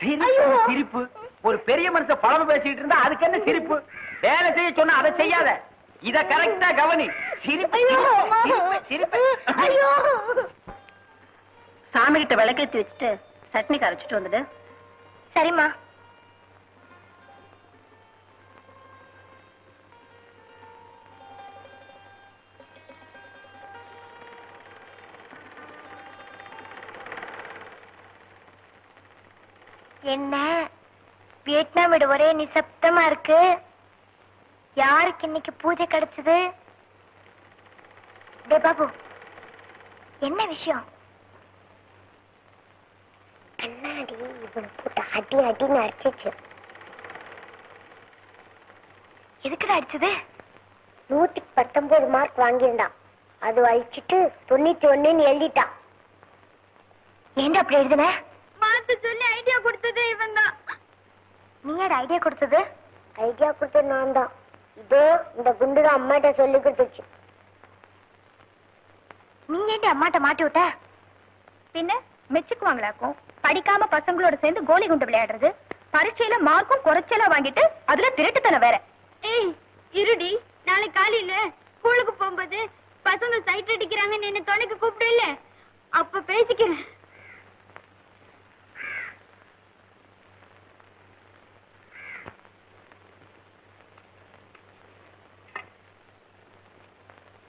சிரிப்பு ஒரு பெரிய மனுஷன் பழம பேசிட்டு இருந்தா அதுக்கு என்ன சிரிப்பு? வேலை செய்ய சொன்னா அதை செய்யாத. இத கரெக்டா கவனி. சிரிப்பு ஐயோ சிரிப்பு, சாமி கிட்ட விளக்கேத்தி வச்சுட்டு சட்னி கரைச்சிட்டு வந்துடு சரிம்மா. என்ன? வியட்நாம் வீடு ஒரே நிசப்தமா இருக்கு. யாருக்கு இன்னைக்கு பூஜை கிடைச்சது? டே பாபு என்ன விஷயம்? கண்ணாடி இவனை போட்டு அடி அடின்னு அடிச்சிச்சு. எதுக்குடா அடிச்சது? நூத்திக்கு பத்தொன்பது மார்க் வாங்கியிருந்தான். அது அழிச்சிட்டு தொண்ணூத்தி ஒண்ணுன்னு எழுதிட்டான் ஏன்டா அப்படி எழுதுன? மாத்து சொல்லி ஐடியா கொடுத்தது இவன் தான் நீ ஐடியா கொடுத்தது? ஐடியா கொடுத்தது நான் தான் இதோ இந்த குண்டு தான் அம்மாட்ட சொல்லி கொடுத்துச்சு. நீ ஏன்டி அம்மாட்ட மாட்டி விட்ட? பின்ன மெச்சுக்குவாங்களாக்கும்? படிக்காம பசங்களோட சேர்ந்து கோலி குண்டு விளையாடுறது? பரீட்சையில மார்க்கும் குறைச்சலா வாங்கிட்டு அதுல திருட்டுத்தனம் வேற. ஏய் இருடி. நாளை காலையில ஸ்கூலுக்கு போகும்போது பசங்க சைட் அடிக்கிறாங்கன்னு என்ன துணைக்கு கூப்பிடல அப்ப பேசிக்கிறேன்.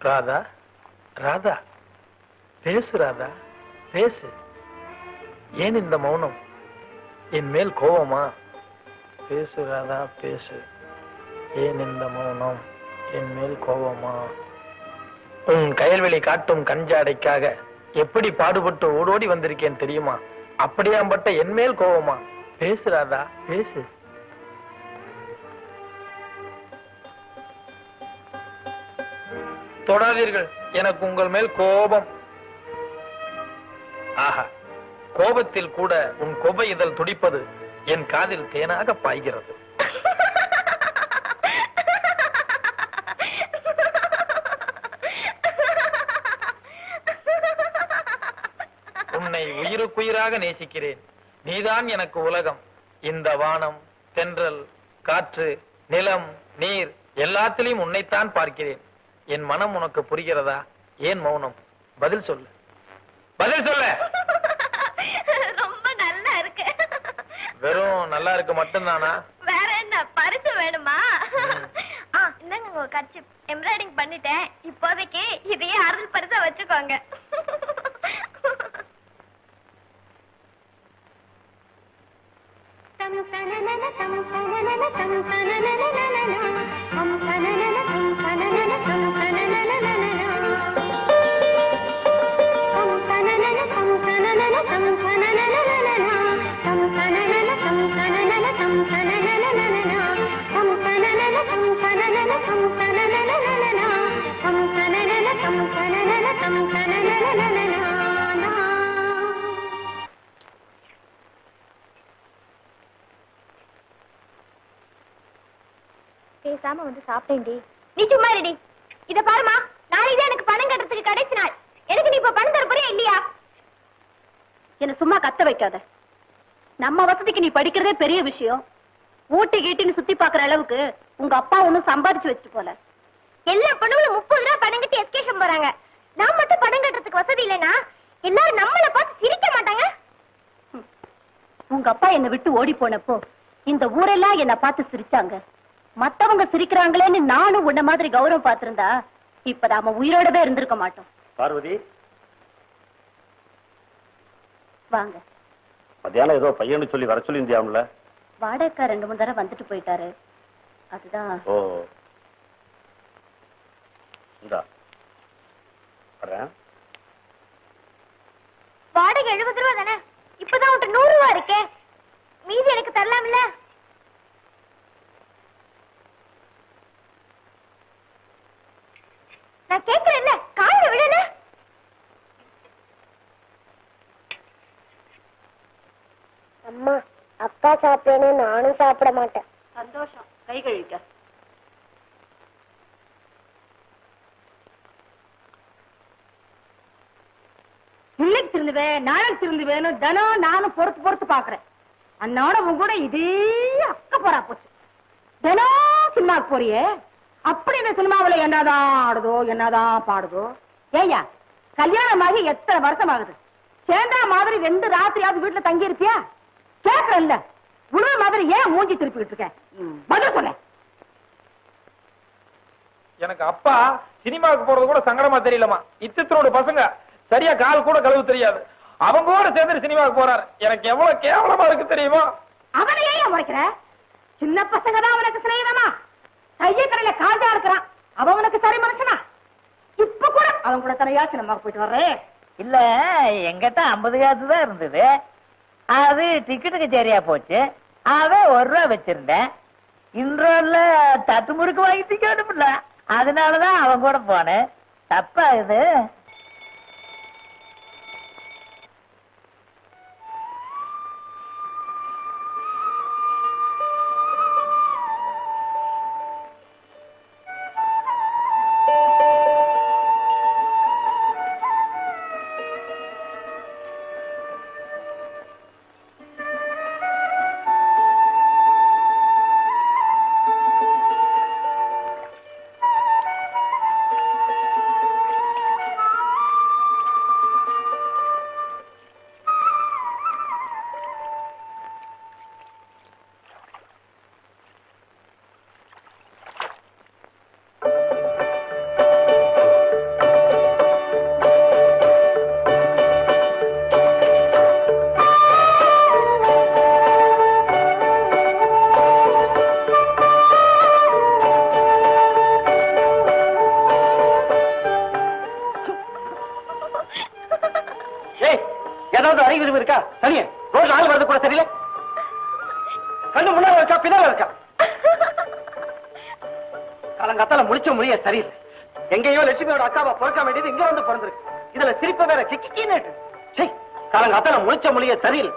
ராதா ராதா பேசு ராதா பேசு. ஏன் இந்த மௌனம்? என் மேல் கோபமா பேசு ராதா பேசு. ஏன் இந்த மௌனம்? என் மேல் கோபமா உன் கயல்வெளி காட்டும் கஞ்சாடைக்காக எப்படி பாடுபட்டு ஓடோடி வந்திருக்கேன் தெரியுமா? அப்படியாம்பட்ட என் மேல் கோபமா பேசு ராதா பேசு. தொடாதீர்கள். எனக்கு உங்கள் மேல் கோபம். ஆஹா கோபத்தில் கூட உன் கொபை இதழ் துடிப்பது என் காதில் தேனாக பாய்கிறது. உன்னை உயிருக்குயிராக நேசிக்கிறேன். நீதான் எனக்கு உலகம். இந்த வானம் தென்றல் காற்று நிலம் நீர் எல்லாத்திலையும் உன்னைத்தான் பார்க்கிறேன். என் மனம் உனக்கு புரிகிறதா ஏன் மௌனம் பதில் சொல்லு பதில் சொல்ல ரொம்ப நல்லா இருக்கு வெறும் நல்லா இருக்க மட்டும்தானா வேற என்ன பரிசு வேணுமா இந்தாங்க உங்க கட்சி எம்ப்ராய்டிங் பண்ணிட்டேன் இப்போதைக்கு இதையே அருள் பரிசா வச்சுக்கோங்க பேசாம வந்து சாப்பிட்டேன்டி. நீ சும்மா இருடி. இத பாருமா நாளைக்கு எனக்கு பணம் கட்டுறதுக்கு கடைசி நாள். எனக்கு நீ இப்ப பணம் தர போறியா இல்லையா? என்ன சும்மா கத்த வைக்காத. நம்ம வசதிக்கு நீ படிக்கிறதே பெரிய விஷயம். ஊட்டி கீட்டின்னு சுத்தி பாக்குற அளவுக்கு உங்க அப்பா ஒண்ணும் சம்பாதிச்சு வச்சுட்டு போல. எல்லா பொண்ணுங்களும் முப்பது ரூபா பணம் கட்டி எஸ்கேஷன் போறாங்க. நான் மட்டும் பணம் கட்டுறதுக்கு வசதி இல்லைன்னா எல்லாரும் நம்மள பார்த்து சிரிக்க மாட்டாங்க? உங்க அப்பா என்னை விட்டு ஓடி போனப்போ இந்த ஊரெல்லாம் என்ன பார்த்து சிரிச்சாங்க. மத்தவங்க சிரிக்கிறாங்களேன்னு நானும் உன்ன மாதிரி கௌரவம் பார்த்திருந்தா இப்ப நாம உயிரோடவே இருந்திருக்க மாட்டோம். பார்வதி. வாங்க. மத்தியானம் ஏதோ பையனு சொல்லி வர சொல்லி இருந்தியாம்ல வாடகைக்கா ரெண்டு மூணு தடவை வந்துட்டு போயிட்டாரு. அதுதான். ஓ. இந்தா. வரேன். மொத்தம் எழுபது ரூபா தானே இப்பதான் உன்கிட்ட நூறு ரூபா இருக்கே மீதி எனக்கு தரலாம்ல நான் கேக்குறேன்ல காலைல விடல அம்மா சாப்பிட்டேன்னு நானும் சாப்பிட மாட்டேன். சந்தோஷம். கை கழுவிக்க. இன்னைக்கு திருந்துவேன் நாளைக்கு திருந்துவேன்னு தினம் நானும் பொறுத்து பொறுத்து பாக்குறேன் அண்ணோட உன் கூட இதே அக்க போறா போச்சு. தினம் சினிமாவுக்கு போறியே? அப்படி இந்த சினிமாவுல என்னதான் ஆடுதோ என்னதான் பாடுதோ? ஏயா கல்யாணமாகி எத்தனை வருஷம் ஆகுது? சேர்ந்தா மாதிரி ரெண்டு ராத்திரியாவது வீட்டுல தங்கி இருப்பியா கேக்குறல்ல. உழுவ மாதிரி ஏன் மூஞ்சி திருப்பிக்கிட்டு இருக்க பதில் சொல்ல. எனக்கு அப்பா சினிமாவுக்கு போறது கூட சங்கடமா தெரியலமா இத்தித்தனோட பசங்க சரியா கால் கூட கழுவு தெரியாது. அவங்க கூட சேர்ந்து சினிமாவுக்கு போறாரு. எனக்கு எவ்வளவு கேவலமா இருக்கு தெரியுமா? அவனை ஏன் முறைக்கிற சின்ன பசங்க தான் அவனுக்கு சிநேகிதமா கைய கடையில காஜா இருக்கிறான் அவன் உனக்கு சரி மனுஷனா? இப்ப கூட அவன் கூட தனியா சினிமாவுக்கு போயிட்டு வர்றேன் இல்ல எங்கிட்ட ஐம்பது காசு தான் இருந்தது. அது டிக்கெட்டுக்கு சரியா போச்சு. அவன் ஒரு ரூபா வச்சிருந்தேன். இன்றோர்ல தட்டு முறுக்கு வாங்கி திக்கணும்ல அதனாலதான் அவன் கூட போனேன். தப்பா இது. ஏதாவது அறிவு இருக்கா? தனியே. ரோட்ல ஆள் வரது கூட தெரியல. கண்ணு முன்னால இருக்கா பின்னால இருக்கா? காலங்காத்தால முடிச்ச முடிய சரியில்லை. எங்கேயோ லட்சுமியோட அக்காவை பிறக்க வேண்டியது இங்க வந்து பிறந்திருக்கு. இதுல சிரிப்ப வேற கிக்கின்னு சரி காலங்காத்தால முடிச்ச முடிய சரியில்லை.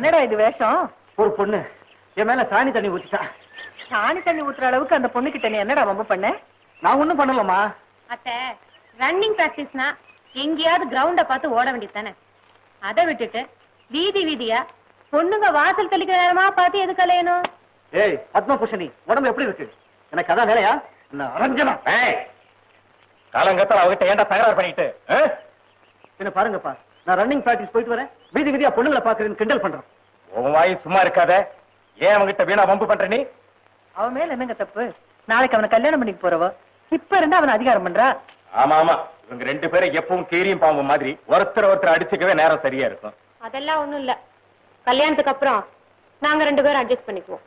என்னடா இது வேஷம்? ஒரு பொண்ணு. என் மேல சாணி தண்ணி ஊத்திட்டா. சாணி தண்ணி ஊத்துற அளவுக்கு அந்த பொண்ணு கிட்ட நீ என்னடா ரொம்ப பண்ண? நான் ஒண்ணும் பண்ணலமா அத்த ரன்னிங் பிராக்டிஸ்னா எங்கேயாவது கிரவுண்ட பார்த்து ஓட வேண்டியது தானே? அதை விட்டுட்டு வீதி வீதியா பொண்ணுங்க வாசல் தெளிக்கிற நேரமா பார்த்து எது கலையணும் ஏய் பத்மபூஷணி உடம்பு எப்படி இருக்கு? எனக்கு அதான் வேலையா? நான் அரஞ்சனா? காலங்கத்தால அவகிட்ட ஏன்டா தகராறு பண்ணிட்டு என்ன பாருங்கப்பா. நான் ரன்னிங் பிராக்டிஸ் போயிட்டு வரேன். வீதி வீதியா பொண்ணுங்களை பாக்குறேன்னு கிண்டல் பண்றேன். உன் வாய் சும்மா இருக்காத. ஏன் அவங்கிட்ட வீணா வம்பு பண்ற நீ? அவன் மேல என்னங்க தப்பு? நாளைக்கு அவனை கல்யாணம் பண்ணிட்டு போறவ. இப்ப இருந்து அவன் அதிகாரம் பண்றா? ஆமா ஆமா. இவங்க ரெண்டு பேரும் எப்பவும் கீரியும் பாம்பு மாதிரி ஒருத்தர் ஒருத்தர் அடிச்சுக்கவே நேரம் சரியா இருக்கும். அதெல்லாம் ஒண்ணும் இல்ல. கல்யாணத்துக்கு அப்புறம் நாங்க ரெண்டு பேரும் அட்ஜஸ்ட் பண்ணிக்குவோம்.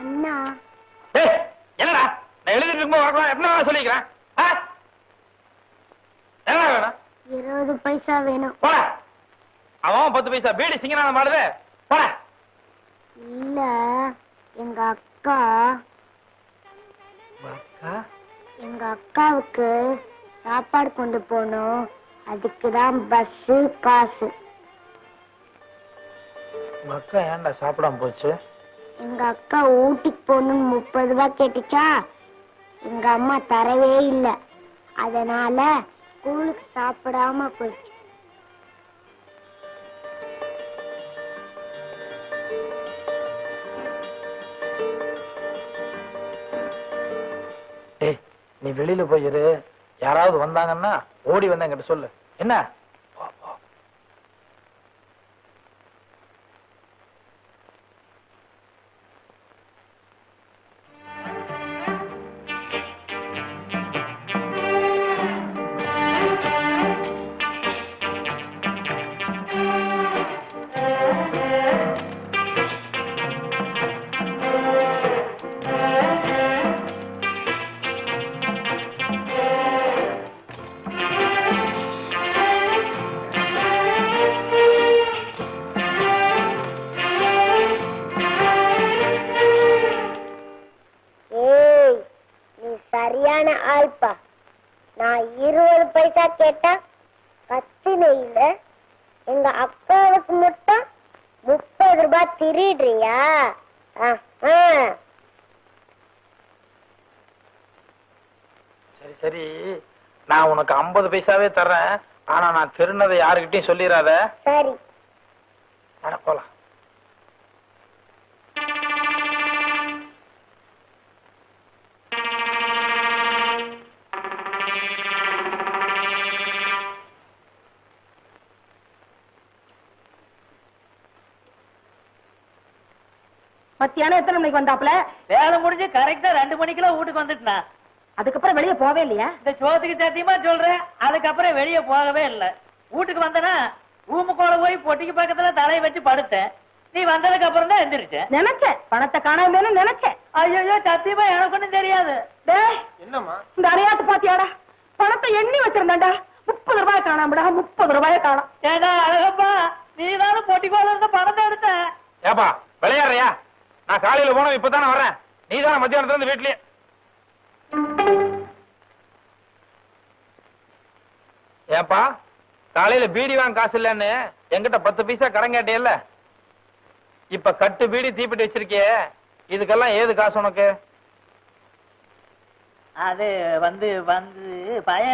அண்ணா. என்னடா? நான் எழுதிட்டு இருக்கும்போது வரக்கூடாது என்ன சொல்லிக்கிறேன்? என்ன வேணும்? இருபது பைசா வேணும். போட. அவன் பத்து பைசா பீடி சிங்கனான மாடுது போட. இல்ல எங்க அக்கா. எங்க அக்காவுக்கு சாப்பாடு கொண்டு போகணும். அதுக்கு தான் பஸ் காசு மக்கா ஏன்டா சாப்பிடாம போச்சு? எங்க அக்கா ஊட்டிக்கு போகணும்னு முப்பது ரூபாய் கேட்டுச்சா? எங்க அம்மா தரவே இல்லை. அதனால ஸ்கூலுக்கு சாப்பிடாம போயிடுச்சு. நீ வெளியில போயிரு யாராவது வந்தாங்கன்னா ஓடி வந்து என்கிட்ட சொல்லு. என்ன? சரி நான் உனக்கு ஐம்பது பைசாவே தர்றேன். ஆனா நான் திருநதை யாருக்கிட்டையும் சொல்லிடாத சரி. நட போலாம். மத்தியானம் எத்தனை மணிக்கு வந்தாப்ல வேலை முடிஞ்சு கரெக்டா ரெண்டு மணிக்கெல்லாம் வீட்டுக்கு வந்துட்டுனா. அதுக்கப்புறம் வெளியே போவே இல்லையா? இந்த சோத்துக்கு சத்தியமா சொல்றேன் அதுக்கப்புறம் வெளியே போகவே இல்லை. வீட்டுக்கு வந்தனா ரூமுக்குள்ள போய் பொட்டிக்கு பக்கத்துல தலையை வச்சு படுத்தேன். நீ வந்ததுக்கு அப்புறம் தான் எந்திரிச்சேன் நினைச்சேன். பணத்தை காணாமேனு நினைச்சேன். ஐயோ சத்தியமா எனக்கு ஒண்ணும் தெரியாது. டேய் என்னம்மா? இந்த அரையாத்து பாத்தியாடா? பணத்தை எண்ணி வச்சிருந்தேன்டா. முப்பது ரூபாய் காணாமடா முப்பது ரூபாய் காணாம் ஏடா அழகப்பா நீ தானே பொட்டிக்கோல இருந்த பணத்தை எடுத்த. ஏப்பா விளையாடுறியா? நான் காலையில போனோம் இப்பதானே வரேன் நீ தானே மத்தியானத்துல இருந்து வீட்லயே ஏப்பா காலையில பீடி வாங்க காசு இல்லன்னு என்கிட்ட பத்து பைசா கடன் இப்ப கட்டு பீடி தீப்பிட்டு வச்சிருக்கியே இதுக்கெல்லாம் ஏது காசு உனக்கு? அது வந்து வந்து பழைய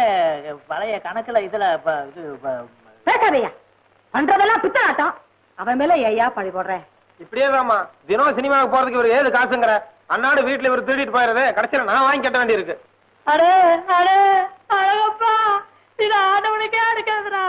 பழைய கணக்குல இதுல பேசாதையா பண்றதெல்லாம் பித்தலாட்டம். அவன் மேல ஏயா பழி போடுறேன் இப்படியேதாம்மா தினம் சினிமாவுக்கு போறதுக்கு இவர் ஏது காசுங்கிற? அன்னாடு வீட்டுல இவர் திருடிட்டு போயிருது கடைசியில நான் வாங்கி கட்ட வேண்டியிருக்கு. அடே அடே அழகப்பா இது ஆடவனுக்கே அடுக்காதுடா.